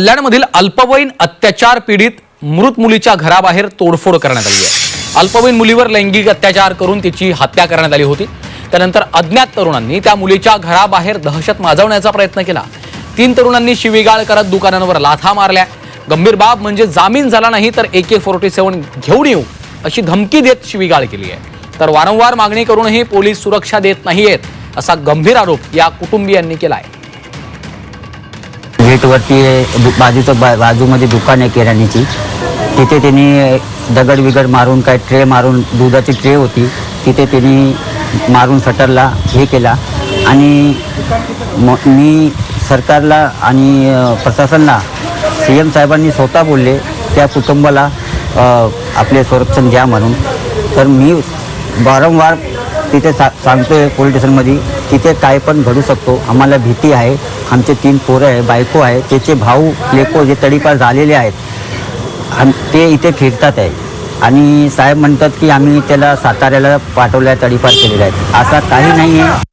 कल्याणमधील अल्पवयीन अत्याचार पीडित मृत मुलीच्या घराबाहेर तोडफोड करण्यात आली आहे. अल्पवयीन मुलीवर लैंगिक अत्याचार करून तिची हत्या करण्यात आली होती. त्यानंतर अज्ञात तरुणांनी त्या मुलीच्या घराबाहेर दहशत माजवण्याचा प्रयत्न केला. तीन तरुणांनी शिवीगाळ करत दुकानांवर लाथा मारल्या. गंभीर बाब म्हणजे जामीन झाला नाही तर ए के फोर्टी सेवन घेऊन येऊ अशी धमकी देत शिवीगाळ केली आहे. तर वारंवार मागणी करूनही पोलीस सुरक्षा देत नाहीयेत असा गंभीर आरोप या कुटुंबियांनी केला आहे. गेटवरती दु- बाजूचं बा बाजूमध्ये दुकान आहे किराणीची तिथे त्यांनी दगड विगड मारून काय ट्रे मारून दुधाची ट्रे होती. तिथे त्यांनी मारून शटरला हे केला. आणि म मी सरकारला आणि प्रशासनला प्रशासनाला सी एम साहेबांनी स्वतः बोलले त्या कुटुंबाला आपले संरक्षण द्या म्हणून. तर मी वारंवार तिथे सा सांगतोय पोलीस स्टेशनमध्ये तिथे काय पण घडू शकतो. आम्हाला भीती आहे. आमचे तीन पोरं आहे बायको आहे. त्याचे भाऊ लेको जे तडीपार झालेले आहेत आणि ते इथे फिरतात आहे. आणि साहेब म्हणतात की आम्ही त्याला साताऱ्याला पाठवल्या तडीपार केलेलं आहे. असा काही नाही आहे